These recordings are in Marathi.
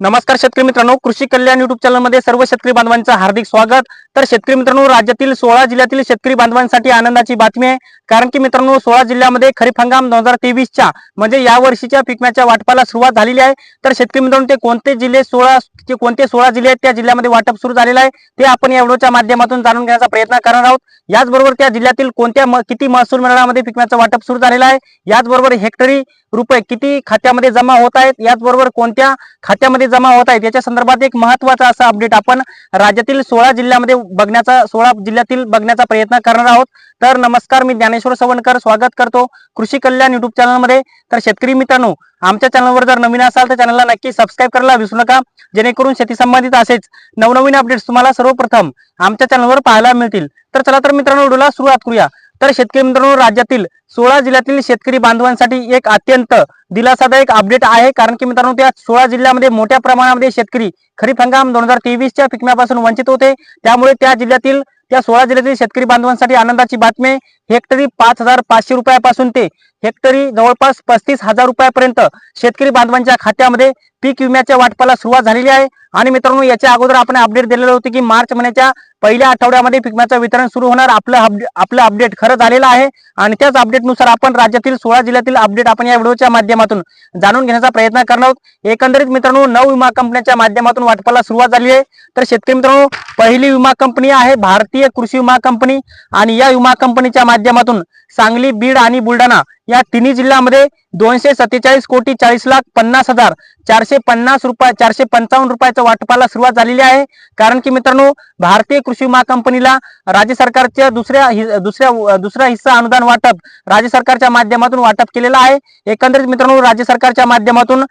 नमस्कार शेतकरी मित्रांनो कृषी कल्याण युट्यूब चॅनलमध्ये सर्व शेतकरी बांधवांचं हार्दिक स्वागत. तर शेतकरी मित्रांनो राज्यातील सोळा जिल्ह्यातील शेतकरी बांधवांसाठी आनंदाची बातमी आहे. कारण की मित्रांनो सोळा जिल्ह्यामध्ये खरीप हंगाम दोन हजार तेवीसच्या म्हणजे या वर्षीच्या पिकम्याच्या वाटपाला सुरुवात झालेली आहे. तर शेतकरी मित्रांनो ते कोणते जिल्हे सोळा कोणते सोळा जिल्हे आहेत त्या जिल्ह्यामध्ये वाटप सुरू झालेलं आहे ते आपण या व्हिडिओच्या माध्यमातून जाणून घेण्याचा प्रयत्न करणार आहोत. याचबरोबर त्या जिल्ह्यातील कोणत्या किती महसूल मंडळामध्ये पिकम्याचं वाटप सुरू झालेलं आहे याचबरोबर हेक्टरी रुपये किती खात्यामध्ये जमा होत आहेत याचबरोबर कोणत्या खात्यामध्ये जमा होत आहेत. याच्या संदर्भात एक महत्त्वाचा असा अपडेट आपण राज्यातील सोळा जिल्ह्यामध्ये बघण्याचा सोळा जिल्ह्यातील बघण्याचा प्रयत्न करणार आहोत. तर नमस्कार मी ज्ञानेश्वर सवणकर स्वागत करतो कृषी कल्याण युट्यूब चॅनलमध्ये तर शेतकरी मित्रांनो आमच्या चॅनलवर जर नवीन असाल तर चॅनलला नक्की सबस्क्राईब करायला विसरू नका. जेणेकरून शेती संबंधित असेच नवनवीन अपडेट्स तुम्हाला सर्वप्रथम आमच्या चॅनलवर पाहायला मिळतील. तर चला तर मित्रांनो व्हिडिओला सुरुवात करूया. तर शेतकरी मित्रांनो राज्यातील सोळा जिल्ह्यातील शेतकरी बांधवांसाठी एक अत्यंत दिलासादायक अपडेट आहे. कारण की मित्रांनो त्या सोळा जिल्ह्यामध्ये मोठ्या प्रमाणामध्ये शेतकरी खरीप हंगाम दोन हजार तेवीसच्या पिकम्यापासून वंचित होते. त्यामुळे त्या जिल्ह्यातील त्या सोळा जिल्ह्यातील शेतकरी बांधवांसाठी आनंदाची बातमी हेक्टरी पाच हजार पाचशे रुपयापासून ते हेक्टरी जवळपास पस्तीस हजार रुपयापर्यंत शेतकरी बांधवांच्या खात्यामध्ये पीक विम्याच्या वाटपाला सुरुवात झालेली आहे. आणि मित्रांनो याच्या अगोदर आपण अपडेट दिलेलं होतं की मार्च महिन्याच्या पहिल्या आठवड्यामध्ये पिकम्याचं वितरण सुरू होणार. आपलं आपलं अपडेट खरं झालेलं आहे. आणि त्याच अपडेटनुसार आपण राज्यातील सोळा जिल्ह्यातील अपडेट आपण या व्हिडिओच्या माध्यमातून जाणून घेण्याचा प्रयत्न करणार आहोत. एकंदरीत मित्रांनो नऊ विमा कंपन्यांच्या माध्यमातून वाटपाला सुरुवात झाली आहे. तर शेतकरी मित्रांनो पहिली विमा कंपनी आहे भारतीय कृषी विमा कंपनी. आणि या विमा कंपनीच्या माध्यमातून सांगली बीड आणि बुलढाणा या तिन्ही जिल्ह्यामध्ये दोनशे सत्तेचाळीस कोटी चाळीस लाख पन्नास हजार चारशे पन्नास रुपये चारशे पंचावन्न रुपयाच्या वाटपाला सुरुवात झालेली आहे. कारण की मित्रांनो भारतीय कृषी विमा कंपनीला राज्य सरकारच्या दुसऱ्या दुसऱ्या दुसरा हिस्सा अनुदान वाटप राज्य सरकारच्या माध्यमातून वाटप केलेलं आहे. एकंदरीत मित्रांनो राज्य सरकारच्या माध्यमातून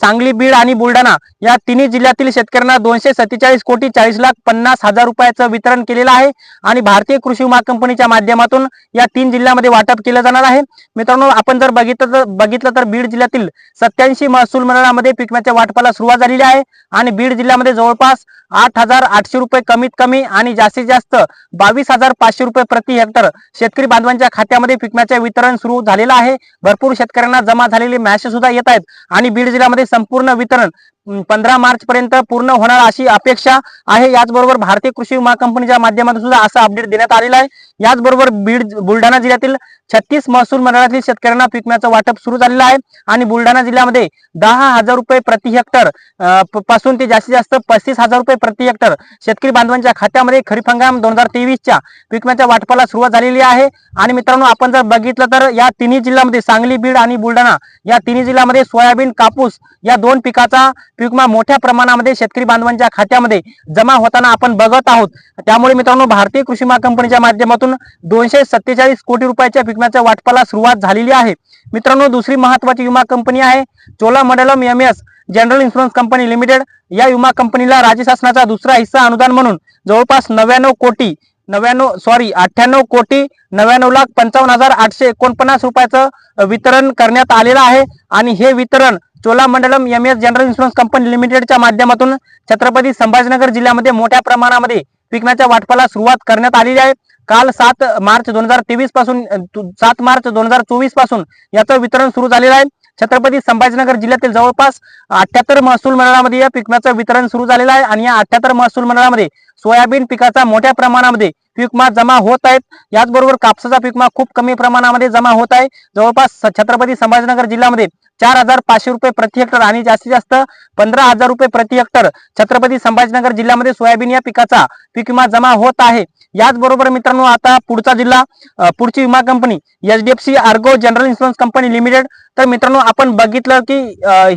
सांगली बीड आणि बुलढाणा या तिन्ही जिल्ह्यातील शेतकऱ्यांना दोनशे सत्तेचाळीस कोटी चाळीस लाख पन्नास हजार रुपयाचं वितरण केलेलं आहे आणि भारतीय कृषी विमा कंपनीच्या माध्यमातून या तीन जिल्ह्यामध्ये वाटप केलं जाणार आहे. मित्रांनो मित्रांनो आपण जर बघितलं तर बघितलं तर बीड जिल्ह्यातील सत्याऐंशी महसूल मंडळामध्ये पिकम्याच्या वाटपाला सुरुवात झालेली आहे. आणि बीड जिल्ह्यामध्ये जवळपास आठ हजार आठशे रुपये कमीत कमी आणि जास्तीत जास्त बावीस हजार पाचशे रुपये प्रति हेक्टर शेतकरी बांधवांच्या खात्यामध्ये पिकम्याचे वितरण सुरू झालेलं आहे. भरपूर शेतकऱ्यांना जमा झालेले मॅसेज सुद्धा येत आहेत. आणि बीड जिल्ह्यामध्ये संपूर्ण वितरण पंधरा मार्च पर्यंत पूर्ण होणार अशी अपेक्षा आहे. याचबरोबर भारतीय कृषी विमा कंपनीच्या माध्यमातून सुद्धा असं अपडेट देण्यात आलेलं आहे. याचबरोबर बीड बुलढाणा जिल्ह्यातील छत्तीस महसूल मंडळातील शेतकऱ्यांना पिकम्याचं वाटप सुरू झालेलं आहे. आणि बुलढाणा जिल्ह्यामध्ये दहा हजार रुपये प्रति हेक्टरपासून ते जास्तीत जास्त पस्तीस हजार रुपये प्रति हेक्टर शेतकरी बांधवांच्या खात्यामध्ये खरीप हंगाम दोन हजार तेवीसच्या पिकम्याच्या वाटपाला सुरुवात झालेली आहे. आणि मित्रांनो आपण जर बघितलं तर या तिन्ही जिल्ह्यामध्ये सांगली बीड आणि बुलढाणा या तिन्ही जिल्ह्यामध्ये सोयाबीन कापूस या दोन पिकाचा पीकमा विमा मोठ्या प्रमाणामध्ये शेतकरी बांधवांच्या खात्यामध्ये जमा होताना आपण बघत आहोत. त्यामुळे मित्रांनो भारतीय कृषी विमा कंपनीच्या माध्यमातून दोनशे सत्तेचाळीस कोटी रुपयाच्या पिकम्याच्या वाटपाला सुरुवात झालेली आहे. मित्रांनो दुसरी महत्वाची विमा कंपनी आहे Cholamandalam M S general insurance company limited. या विमा कंपनीला राज्य शासनाचा दुसरा हिस्सा अनुदान म्हणून जवळपास नव्याण्णव कोटी नव्याण्णव सॉरी अठ्ठ्याण्णव कोटी नव्याण्णव लाख पंचावन्न हजार आठशे एकोणपन्नास रुपयाचं वितरण करण्यात आलेलं आहे. आणि हे वितरण Cholamandalam M S general insurance company लिमिटेडच्या माध्यमातून छत्रपती संभाजीनगर जिल्ह्यामध्ये मोठ्या प्रमाणामध्ये पिकण्याच्या वाटपाला सुरुवात करण्यात आलेली आहे. काल सात मार्च दोन हजार तेवीसपासून सात मार्च दोन हजार चोवीसपासून याचं वितरण सुरू झालेलं आहे. छत्रपती संभाजीनगर जिल्ह्यातील जवळपास अठ्याहत्तर महसूल मंडळामध्ये या पिकण्याचं वितरण सुरू झालेलं आहे. आणि या अठ्याहत्तर महसूल मंडळामध्ये सोयाबीन पिकाचा मोठ्या प्रमाणामध्ये पीकमा जमा होत आहेत. याचबरोबर कापसाचा पीकमा खूप कमी प्रमाणामध्ये जमा होत आहे. जवळपास छत्रपती संभाजीनगर जिल्ह्यामध्ये चार हजार पाचशे रुपये प्रति हेक्टर आणि जास्तीत जास्त पंधरा हजार रुपये प्रति हेक्टर छत्रपती संभाजीनगर जिल्ह्यामध्ये सोयाबीन या पिकाचा पीक विमा जमा होत आहे. याचबरोबर मित्रांनो आता पुढचा जिल्हा पुढची विमा company H C ERGO general insurance company limited. तर मित्रांनो आपण बघितलं की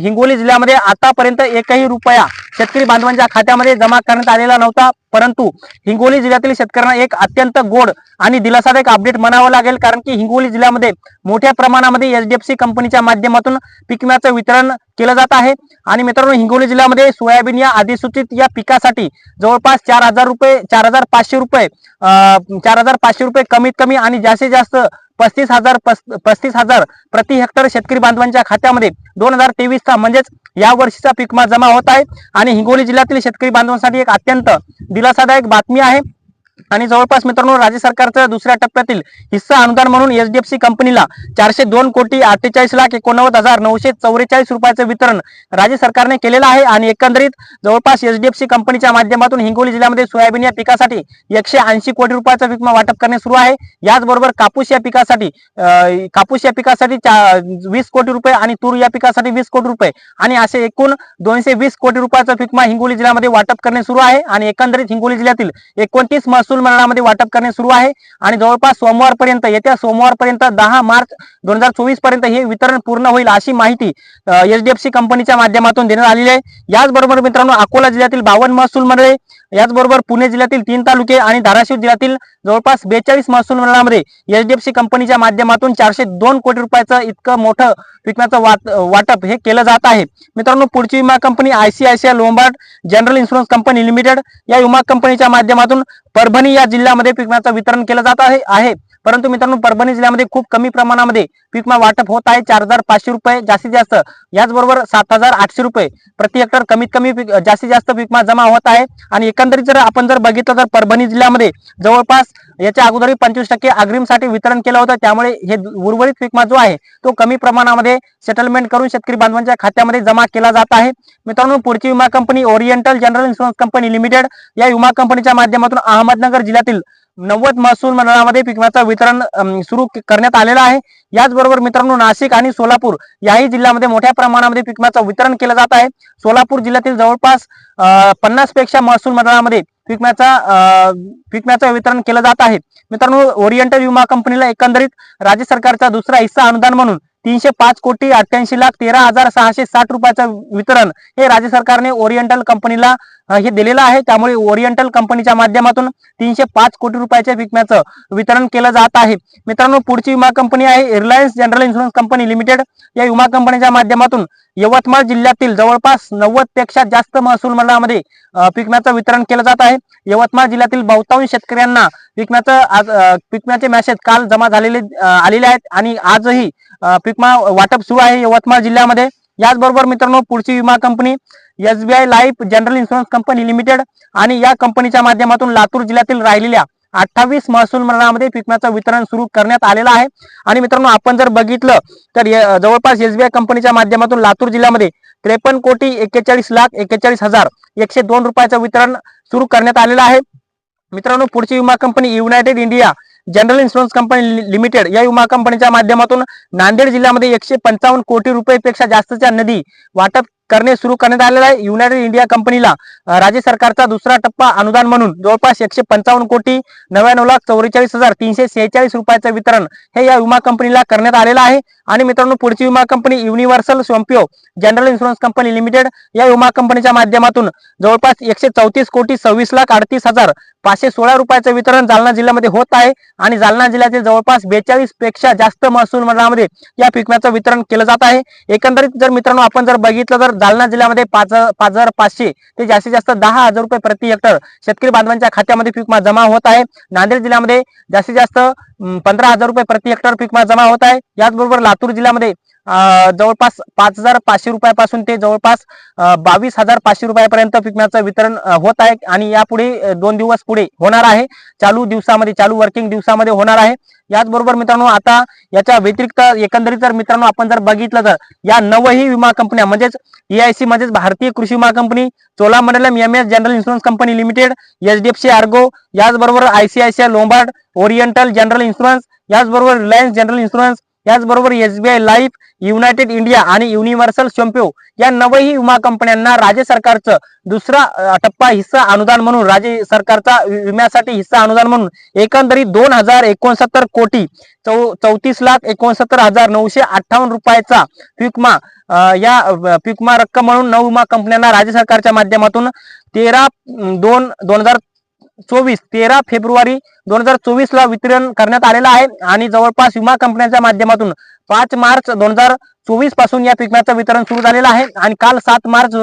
हिंगोली जिल्ह्यामध्ये आतापर्यंत एकही रुपया शेतकरी बांधवांच्या खात्यामध्ये जमा करण्यात आलेला नव्हता परंतु हिंगोली जिल्ह्यातील शेतकऱ्यांना एक अत्यंत गोड आणि दिलासादायक अपडेट म्हणावं लागेल कारण की हिंगोली जिल्ह्यामध्ये मोठ्या प्रमाणामध्ये एच डी एफ सी कंपनीच्या माध्यमातून पीक विम्याचं वितरण केलं जात आहे. आणि मित्रांनो हिंगोली जिल्ह्यामध्ये सोयाबीन या अधिसूचित या पिकासाठी जवळपास चार हजार रुपये चार हजार पाचशे रुपये चार हजार पाचशे रुपये कमीत कमी आणि जास्तीत जास्त पस्तीस हजार पस्तीस हजार प्रति हेक्टर शेतकरी बांधवांच्या खात्यामध्ये दोन हजार तेवीसचा म्हणजेच या वर्षीचा पीकमा जमा होत आहे. आणि हिंगोली जिल्ह्यातील शेतकरी बांधवांसाठी एक अत्यंत दिलासादायक बातमी आहे. आणि जवळपास मित्रांनो राज्य सरकारचं दुसऱ्या टप्प्यातील हिस्सा अनुदान म्हणून एचडीएफसी कंपनीला चारशे दोन कोटी अठ्ठेचाळीस लाख एकोणनव्वद हजार नऊशे चौवेचाळीस रुपयाचं वितरण राज्य सरकारने केलेलं आहे आणि एकंदरीत जवळपास एचडीएफसी कंपनीच्या माध्यमातून हिंगोली जिल्ह्यामध्ये सोयाबीन या पिकासाठी एकशे ऐंशी कोटी रुपयाचा विमा वाटप करणे सुरू आहे. याचबरोबर कापूस या पिकासाठी कापूस या पिकासाठी वीस कोटी रुपये आणि तूर या पिकासाठी वीस कोटी रुपये आणि असे एकूण दोनशे वीस कोटी रुपयाचा विमा हिंगोली जिल्ह्यामध्ये वाटप करणे सुरू आहे आणि एकंदरीत हिंगोली जिल्ह्यातील एकोणतीस महसूल महसूल मंडळामध्ये वाटप करणे सुरू आहे आणि जवळपास सोमवारपर्यंत येत्या सोमवारपर्यंत दहा मार्च दोन हजार चोवीसपर्यंत हे वितरण पूर्ण होईल अशी माहिती एचडीएफसी कंपनीच्या माध्यमातून देण्यात आलेली आहे. याचबरोबर मित्रांनो अकोला जिल्ह्यातील बावन्न महसूल मंडळे याचबरोबर पुणे जिल्ह्यातील तीन तालुके आणि धाराशिव जिल्ह्यातील जवळपास बेचाळीस महसूल मंडळामध्ये एचडीएफसी कंपनीच्या माध्यमातून चारशे दोन कोटी रुपयाचं इतकं मोठं विकण्याचं वाट वाटप हे केलं जात आहे. मित्रांनो पुढची विमा company ICICI Lombard general insurance company limited या विमा कंपनीच्या माध्यमातून परभणी या जिल्ह्यामध्ये पिकांचं वितरण केलं जात आहे. परंतु मित्रांनो परभणी जिल्ह्यामध्ये खूप कमी प्रमाणामध्ये पीकमा वाटप होत आहे. चार हजार पाचशे रुपये जास्तीत जास्त. याचबरोबर सात हजार आठशे रुपये प्रति हेक्टर कमीत कमी जास्तीत जास्त पीकमा जमा होत आहे. आणि एकंदरीत जर आपण जर बघितलं तर परभणी जिल्ह्यामध्ये जवळपास याच्या अगोदरही पंचवीस टक्के अग्रिमसाठी वितरण केलं होतं. त्यामुळे हे उर्वरित पीकमा जो आहे तो कमी प्रमाणामध्ये सेटलमेंट करून शेतकरी बांधवांच्या खात्यामध्ये जमा केला जात आहे. मित्रांनो पुढची विमा company oriental general insurance company limited या विमा कंपनीच्या माध्यमातून अहमदनगर जिल्ह्यातील नव्वद महसूल मंडळामध्ये पीक विम्याचं वितरण सुरू करण्यात आलेलं आहे. याचबरोबर मित्रांनो नाशिक आणि सोलापूर याही जिल्ह्यामध्ये मोठ्या प्रमाणामध्ये पीक विम्याचं वितरण केलं जात आहे. सोलापूर जिल्ह्यातील जवळपास पन्नासपेक्षा महसूल मंडळामध्ये पीक विम्याचा अं, पीक विम्याचं वितरण केलं जात आहे. मित्रांनो ओरिएंटल विमा कंपनीला एकंदरीत राज्य सरकारचा दुसरा हिस्सा अनुदान म्हणून तीनशे पाच कोटी अठ्ठ्याऐंशी लाख तेरा हजार सहाशे साठ रुपयाचं वितरण हे राज्य सरकारने ओरिएंटल कंपनीला हे दिलेलं आहे. त्यामुळे ओरिएंटल कंपनीच्या माध्यमातून तीनशे पाच कोटी रुपयाच्या विम्याचं वितरण केलं जात आहे. मित्रांनो पुढची विमा कंपनी आहे Reliance general insurance company limited या विमा कंपनीच्या माध्यमातून यवतमाळ जिल्ह्यातील जवळपास नव्वदपेक्षा जास्त महसूल मंडळामध्ये पिकम्याचं वितरण केलं जात आहे. यवतमाळ जिल्ह्यातील बहुतांश शेतकऱ्यांना पिकम्याचं आज अं, मॅसेज काल जमा झालेले आलेले आहेत. आणि आजही पिकमा वाटप सुरू आहे यवतमाळ जिल्ह्यामध्ये. याचबरोबर मित्रांनो पुढची विमा company SBI life general insurance company limited आणि या कंपनीच्या माध्यमातून लातूर जिल्ह्यातील राहिलेल्या अठ्ठावीस महसूल मंडळामध्ये पीक वितरण सुरू करण्यात आलेलं आहे. आणि मित्रांनो आपण जर बघितलं तर जवळपास एसबीआय कंपनीच्या माध्यमातून लातूर जिल्ह्यामध्ये त्रेपन्न कोटी एक्केचाळीस लाख एक्केचाळीस हजार एकशे दोन रुपयाचं वितरण सुरू करण्यात आलेलं आहे. मित्रांनो पुढची विमा company united India general insurance company limited या विमा कंपनीच्या माध्यमातून नांदेड जिल्ह्यामध्ये एकशे पंचावन्न कोटी रुपये पेक्षा जास्तच्या नदी वाटप करणे सुरू करण्यात आलेलं आहे. युनायटेड इंडिया कंपनीला राज्य सरकारचा दुसरा टप्पा अनुदान म्हणून जवळपास एकशे पंचावन्न कोटी नव्याण्णव लाख चौवेचाळीस हजार तीनशे सेहेचाळीस रुपयाचं वितरण हे या विमा कंपनीला करण्यात आलेलं आहे. आणि मित्रांनो पुढची विमा company universal Sompo general insurance company limited या विमा कंपनीच्या माध्यमातून जवळपास एकशे चौतीस कोटी सव्वीस लाख अडतीस हजार पाचशे सोळा रुपयाचं वितरण जालना जिल्ह्यामध्ये होत आहे. आणि जालना जिल्ह्यातील जवळपास बेचाळीसपेक्षा जास्त महसूल मंडळामध्ये या पिकम्याचं वितरण केलं जात आहे. एकंदरीत जर मित्रांनो आपण जर बघितलं तर जालना जिल्ह्यामध्ये पाच पाच हजार पाचशे ते जास्तीत जास्त दहा हजार रुपये प्रति हेक्टर शेतकरी बांधवांच्या खात्यामध्ये पीक जमा होत आहे. नांदेड जिल्ह्यामध्ये जास्तीत जास्त पंधरा हजार रुपये प्रति हेक्टर पीकमा जमा होत आहे. याचबरोबर लातूर जिल्ह्यामध्ये जवळपास पाच हजार पाचशे रुपयापासून ते जवळपास बावीस हजार पाचशे रुपयापर्यंत पिकण्याचं वितरण होत आहे आणि यापुढे दोन दिवस पुढे होणार आहे. चालू दिवसामध्ये चालू वर्किंग दिवसामध्ये होणार आहे. याचबरोबर मित्रांनो आता याच्या व्यतिरिक्त एकंदरीत जर मित्रांनो आपण जर बघितलं तर या नवही विमा कंपन्या म्हणजेच ईआयसी म्हणजेच भारतीय कृषी विमा company Cholamandalam M S general insurance company limited HDFC ERGO याचबरोबर ICICI Lombard oriental general insurance याचबरोबर रिलायन्स जनरल इन्शुरन्स याचबरोबर एसबीआय लाईफ युनायटेड इंडिया आणि युनिव्हर्सल शॉम्पिओ या नवही विमा कंपन्यांना राज्य सरकारचं दुसरा टप्पा हिस्सा अनुदान म्हणून राज्य सरकारचा विम्यासाठी हिस्सा अनुदान म्हणून एकंदरीत दोन हजार एकोणसत्तर कोटी चौ चौतीस लाख एकोणसत्तर हजार नऊशे अठ्ठावन्न रुपयाचा विमा या पिकमा रक्कम म्हणून नऊ विमा कंपन्यांना राज्य सरकारच्या माध्यमातून तेरा दोन दोन हजार चोवीस तेरा फेब्रुवारी दोन हजार चोवीस ला वितरण करण्यात आलेलं आहे आणि जवळपास विमा कंपन्यांच्या माध्यमातून पाच मार्च दोन हजार चोवीसपासून या पिकम्याचं वितरण सुरू झालेलं आहे आणि काल सात मार्च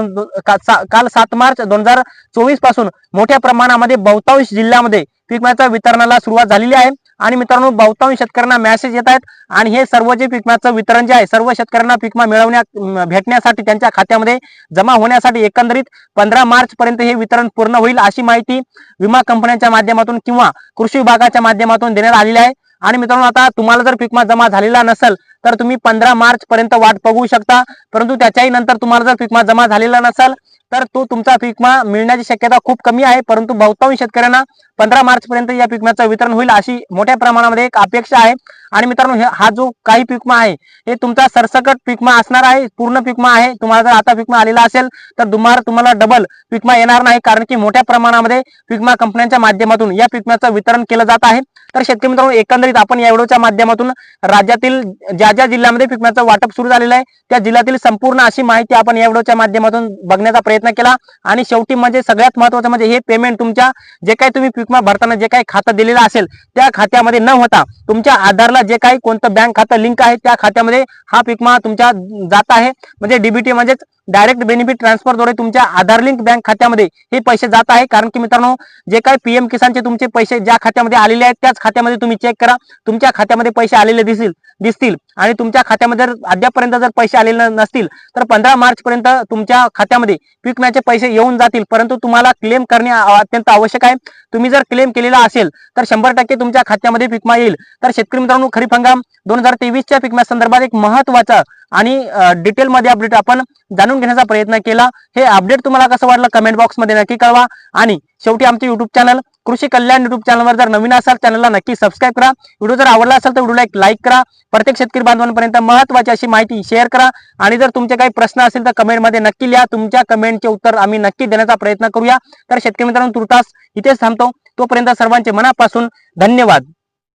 का- काल सात मार्च दोन हजार चोवीसपासून मोठ्या प्रमाणामध्ये बहुतांश जिल्ह्यामध्ये पिकम्याच्या वितरणाला सुरुवात झालेली आहे. आणि मित्रांनो बहुतांश शेतकऱ्यांना मेसेज येत आहेत. आणि हे सर्व जे पिकमाचं वितरण जे आहे सर्व शेतकऱ्यांना पिकमा मिळवण्या भेटण्यासाठी त्यांच्या खात्यामध्ये जमा होण्यासाठी एकंदरीत पंधरा मार्च पर्यंत हे वितरण पूर्ण होईल अशी माहिती विमा कंपन्यांच्या माध्यमातून किंवा कृषी विभागाच्या माध्यमातून देण्यात आलेली आहे. आणि मित्रांनो आता तुम्हाला जर पिकमा जमा झालेला नसेल तर तुम्ही पंधरा मार्च पर्यंत वाट बघू शकता. परंतु त्याच्याही नंतर तुम्हाला जर पिकमा जमा झालेला नसेल तर तो तुमचा पिकमा मिळण्याची शक्यता खूप कमी आहे. परंतु बहुतांश शेतकऱ्यांना पंधरा मार्च पर्यंत या पिकम्याचं वितरण होईल अशी मोठ्या प्रमाणामध्ये एक अपेक्षा आहे. आणि मित्रांनो हा जो काही पिकमा आहे हे तुमचा सरसकट पिकमा असणार आहे पूर्ण पिकमा आहे. तुम्हाला जर आता पिकमा आलेला असेल तर तुम्हाला तुम्हाला डबल पिकमा येणार नाही. कारण की मोठ्या प्रमाणामध्ये पिकमा कंपन्यांच्या माध्यमातून या पिकम्याचं वितरण केलं जात आहे. तर शेतकरी मित्रांनो एकंदरीत आपण या व्हिडिओच्या माध्यमातून राज्यातील ज्या ज्या जिल्ह्यामध्ये पिकम्याचं वाटप सुरू झालेलं आहे त्या जिल्ह्यातील संपूर्ण अशी माहिती आपण या व्हिडिओच्या माध्यमातून बघण्याचा प्रयत्न केला. आणि शेवटी म्हणजे सगळ्यात महत्वाचं म्हणजे हे पेमेंट तुमच्या जे काही तुम्ही पिकमा भरताना जे काही खातं दिलेलं असेल त्या खात्यामध्ये न होता तुमच्या आधारला जे काही कोणतं बँक खातं लिंक आहे त्या खात्यामध्ये हा पिकमा तुमच्या जात आहे. म्हणजे डीबीटी म्हणजेच डायरेक्ट बेनिफिट ट्रान्सफरद्वारे तुमच्या आधार लिंक बँक खात्यामध्ये हे पैसे जात आहे. कारण की मित्रांनो जे काही पीएम किसानचे तुमचे पैसे ज्या खात्यामध्ये आलेले आहेत त्याच खात्यामध्ये तुम्ही चेक करा. तुमच्या खात्यामध्ये पैसे आलेले दिसतील दिसतील. आणि तुमच्या खात्यामध्ये जर अद्यापर्यंत जर पैसे आलेले नसतील तर पंधरा मार्च पर्यंत तुमच्या खात्यामध्ये पिकण्याचे पैसे येऊन जातील. परंतु तुम्हाला क्लेम करणे अत्यंत आवश्यक आहे. तुम्ही जर क्लेम केलेला असेल तर शंभर टक्के तुमच्या खात्यामध्ये पिकमा येईल. तर शेतकरी मित्रांनो खरीप हंगाम दोन हजार तेवीसच्या पिकम्या संदर्भात एक महत्त्वाचा आणि डिटेलमध्ये अपडेट आपण जाणून घेण्याचा प्रयत्न केला. हे अपडेट तुम्हाला कसं वाटलं कमेंट बॉक्समध्ये नक्की कळवा. आणि शेवटी आमचे युट्यूब चॅनल कृषी कल्याण युट्यूब चॅनलवर जर नवीन असाल चॅनलला नक्की सबस्क्राईब करा. व्हिडिओ जर आवडला असेल तर व्हिडिओला एक लाईक करा. प्रत्येक शेतकरी बांधवांपर्यंत महत्वाची अशी माहिती शेअर करा. आणि जर तुमचे काही प्रश्न असेल तर कमेंटमध्ये नक्की लिहा. तुमच्या कमेंटचे उत्तर आम्ही नक्की देण्याचा प्रयत्न करूया. तर शेतकरी मित्रांनो तुर्तास इथेच थांबतो. तोपर्यंत सर्वांचे मनापासून धन्यवाद.